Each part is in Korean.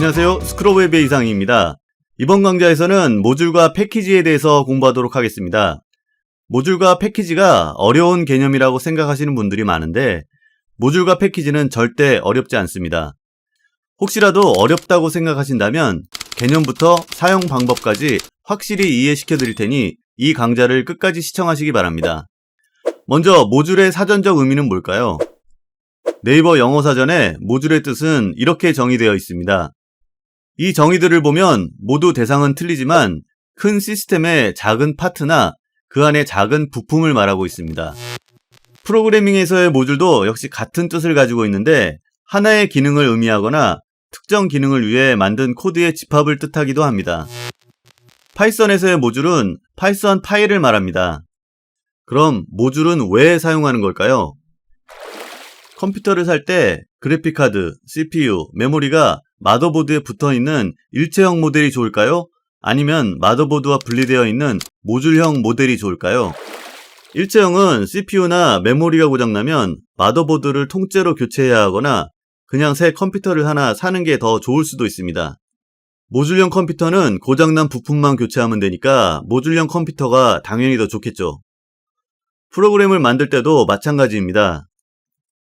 안녕하세요. 스크롤웹의 이상입니다. 이번 강좌에서는 모듈과 패키지에 대해서 공부하도록 하겠습니다. 모듈과 패키지가 어려운 개념이라고 생각하시는 분들이 많은데 모듈과 패키지는 절대 어렵지 않습니다. 혹시라도 어렵다고 생각하신다면 개념부터 사용 방법까지 확실히 이해시켜 드릴 테니 이 강좌를 끝까지 시청하시기 바랍니다. 먼저 모듈의 사전적 의미는 뭘까요? 네이버 영어 사전에 모듈의 뜻은 이렇게 정의되어 있습니다. 이 정의들을 보면 모두 대상은 틀리지만 큰 시스템의 작은 파트나 그 안에 작은 부품을 말하고 있습니다. 프로그래밍에서의 모듈도 역시 같은 뜻을 가지고 있는데 하나의 기능을 의미하거나 특정 기능을 위해 만든 코드의 집합을 뜻하기도 합니다. 파이썬에서의 모듈은 파이썬 파일을 말합니다. 그럼 모듈은 왜 사용하는 걸까요? 컴퓨터를 살 때 그래픽카드, CPU, 메모리가 마더보드에 붙어 있는 일체형 모델이 좋을까요? 아니면 마더보드와 분리되어 있는 모듈형 모델이 좋을까요? 일체형은 CPU나 메모리가 고장나면 마더보드를 통째로 교체해야 하거나 그냥 새 컴퓨터를 하나 사는 게 더 좋을 수도 있습니다. 모듈형 컴퓨터는 고장난 부품만 교체하면 되니까 모듈형 컴퓨터가 당연히 더 좋겠죠. 프로그램을 만들 때도 마찬가지입니다.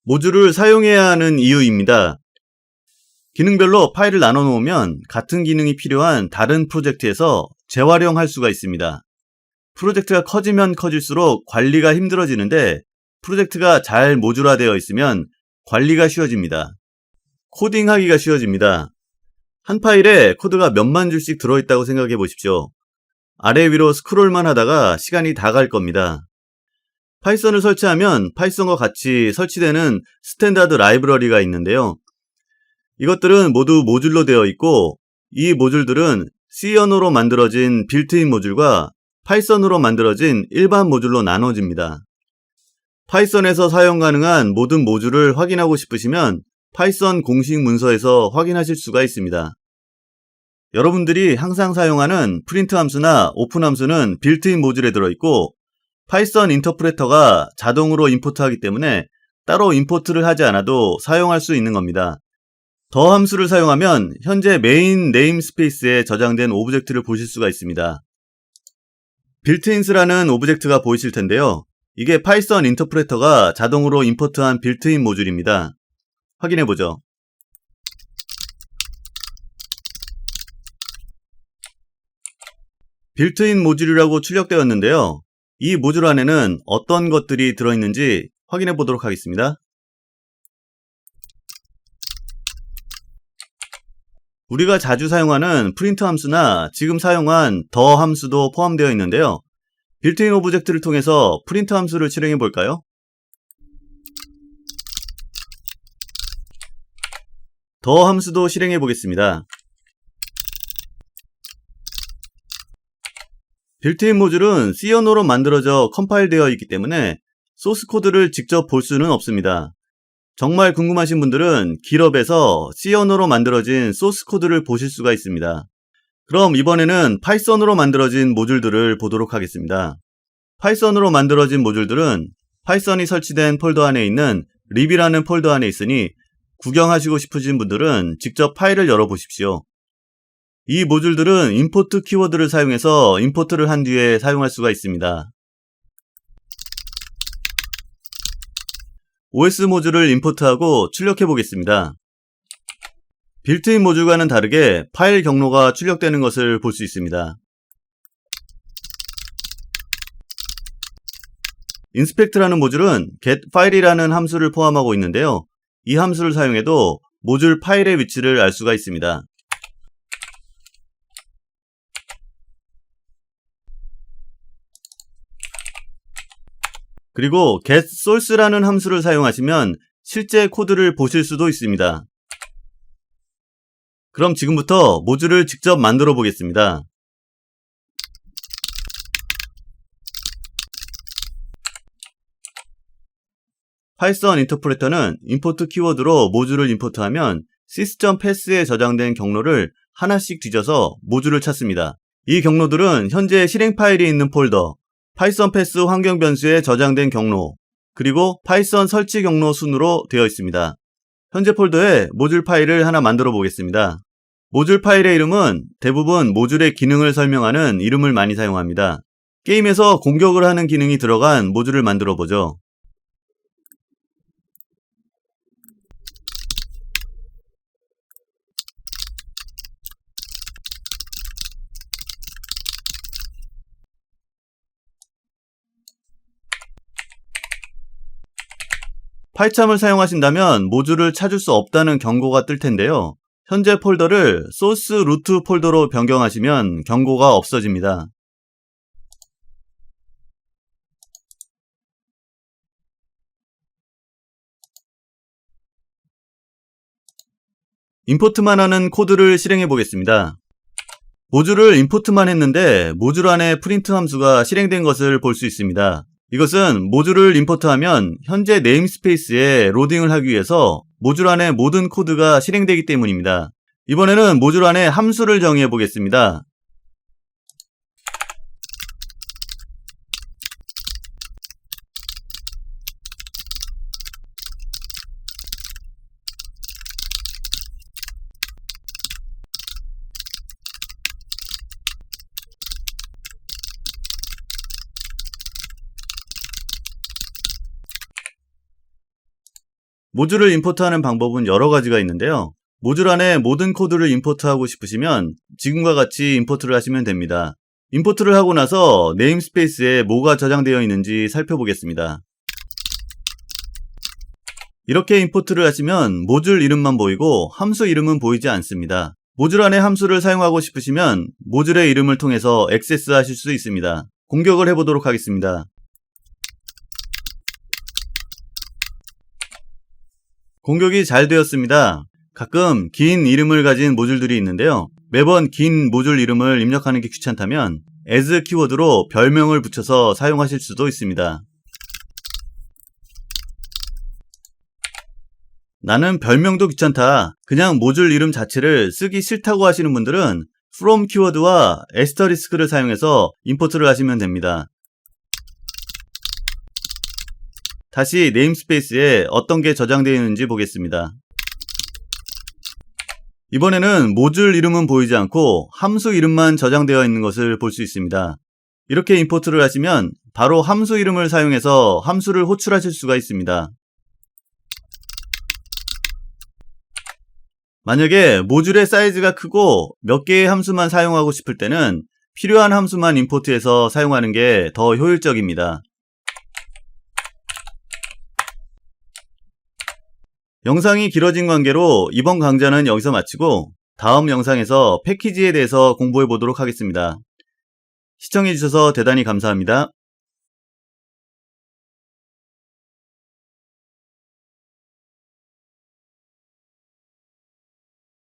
모듈을 사용해야 하는 이유입니다. 기능별로 파일을 나눠 놓으면 같은 기능이 필요한 다른 프로젝트에서 재활용할 수가 있습니다. 프로젝트가 커지면 커질수록 관리가 힘들어지는데 프로젝트가 잘 모듈화되어 있으면 관리가 쉬워집니다. 코딩하기가 쉬워집니다. 한 파일에 코드가 몇만 줄씩 들어있다고 생각해 보십시오. 아래 위로 스크롤만 하다가 시간이 다 갈 겁니다. 파이썬을 설치하면 파이썬과 같이 설치되는 스탠다드 라이브러리가 있는데요. 이것들은 모두 모듈로 되어 있고 이 모듈들은 C 언어로 만들어진 빌트인 모듈과 파이썬으로 만들어진 일반 모듈로 나눠집니다. 파이썬에서 사용 가능한 모든 모듈을 확인하고 싶으시면 파이썬 공식 문서에서 확인하실 수가 있습니다. 여러분들이 항상 사용하는 프린트 함수나 오픈 함수는 빌트인 모듈에 들어있고 파이썬 인터프레터가 자동으로 임포트하기 때문에 따로 임포트를 하지 않아도 사용할 수 있는 겁니다. 더 함수를 사용하면 현재 메인 네임스페이스에 저장된 오브젝트를 보실 수가 있습니다. 빌트인스라는 오브젝트가 보이실 텐데요. 이게 파이썬 인터프레터가 자동으로 임포트한 빌트인 모듈입니다. 확인해 보죠. 빌트인 모듈이라고 출력되었는데요. 이 모듈 안에는 어떤 것들이 들어있는지 확인해 보도록 하겠습니다. 우리가 자주 사용하는 프린트 함수나 지금 사용한 더 함수도 포함되어 있는데요. 빌트인 오브젝트를 통해서 프린트 함수를 실행해 볼까요? 더 함수도 실행해 보겠습니다. 빌트인 모듈은 C 언어로 만들어져 컴파일되어 있기 때문에 소스 코드를 직접 볼 수는 없습니다. 정말 궁금하신 분들은 길업에서 C 언어로 만들어진 소스 코드를 보실 수가 있습니다. 그럼 이번에는 파이썬으로 만들어진 모듈들을 보도록 하겠습니다. 파이썬으로 만들어진 모듈들은 파이썬이 설치된 폴더 안에 있는 립이라는 폴더 안에 있으니 구경하시고 싶으신 분들은 직접 파일을 열어보십시오. 이 모듈들은 임포트 키워드를 사용해서 임포트를 한 뒤에 사용할 수가 있습니다. OS 모듈을 임포트하고 출력해 보겠습니다. 빌트인 모듈과는 다르게 파일 경로가 출력되는 것을 볼 수 있습니다. 인스펙트라는 모듈은 getFile이라는 함수를 포함하고 있는데요. 이 함수를 사용해도 모듈 파일의 위치를 알 수가 있습니다. 그리고 getSource라는 함수를 사용하시면 실제 코드를 보실 수도 있습니다. 그럼 지금부터 모듈을 직접 만들어 보겠습니다. 파이썬 인터프레터는 임포트 키워드로 모듈을 임포트하면 sys.pass에 저장된 경로를 하나씩 뒤져서 모듈을 찾습니다. 이 경로들은 현재 실행 파일이 있는 폴더, 파이썬 패스 환경 변수에 저장된 경로, 그리고 파이썬 설치 경로 순으로 되어 있습니다. 현재 폴더에 모듈 파일을 하나 만들어 보겠습니다. 모듈 파일의 이름은 대부분 모듈의 기능을 설명하는 이름을 많이 사용합니다. 게임에서 공격을 하는 기능이 들어간 모듈을 만들어 보죠. 파이참을 사용하신다면 모듈을 찾을 수 없다는 경고가 뜰 텐데요. 현재 폴더를 소스 루트 폴더로 변경하시면 경고가 없어집니다. 임포트만 하는 코드를 실행해 보겠습니다. 모듈을 임포트만 했는데 모듈 안에 프린트 함수가 실행된 것을 볼 수 있습니다. 이것은 모듈을 임포트하면 현재 네임스페이스에 로딩을 하기 위해서 모듈 안에 모든 코드가 실행되기 때문입니다. 이번에는 모듈 안에 함수를 정의해 보겠습니다. 모듈을 임포트하는 방법은 여러 가지가 있는데요. 모듈 안에 모든 코드를 임포트하고 싶으시면 지금과 같이 임포트를 하시면 됩니다. 임포트를 하고 나서 네임스페이스에 뭐가 저장되어 있는지 살펴보겠습니다. 이렇게 임포트를 하시면 모듈 이름만 보이고 함수 이름은 보이지 않습니다. 모듈 안에 함수를 사용하고 싶으시면 모듈의 이름을 통해서 액세스 하실 수 있습니다. 공격을 해보도록 하겠습니다. 공격이 잘 되었습니다. 가끔 긴 이름을 가진 모듈들이 있는데요. 매번 긴 모듈 이름을 입력하는 게 귀찮다면 as 키워드로 별명을 붙여서 사용하실 수도 있습니다. 나는 별명도 귀찮다. 그냥 모듈 이름 자체를 쓰기 싫다고 하시는 분들은 from 키워드와 에스터리스크를 사용해서 임포트를 하시면 됩니다. 다시 네임스페이스에 어떤 게 저장되어 있는지 보겠습니다. 이번에는 모듈 이름은 보이지 않고 함수 이름만 저장되어 있는 것을 볼 수 있습니다. 이렇게 임포트를 하시면 바로 함수 이름을 사용해서 함수를 호출하실 수가 있습니다. 만약에 모듈의 사이즈가 크고 몇 개의 함수만 사용하고 싶을 때는 필요한 함수만 임포트해서 사용하는 게 더 효율적입니다. 영상이 길어진 관계로 이번 강좌는 여기서 마치고 다음 영상에서 패키지에 대해서 공부해 보도록 하겠습니다. 시청해주셔서 대단히 감사합니다.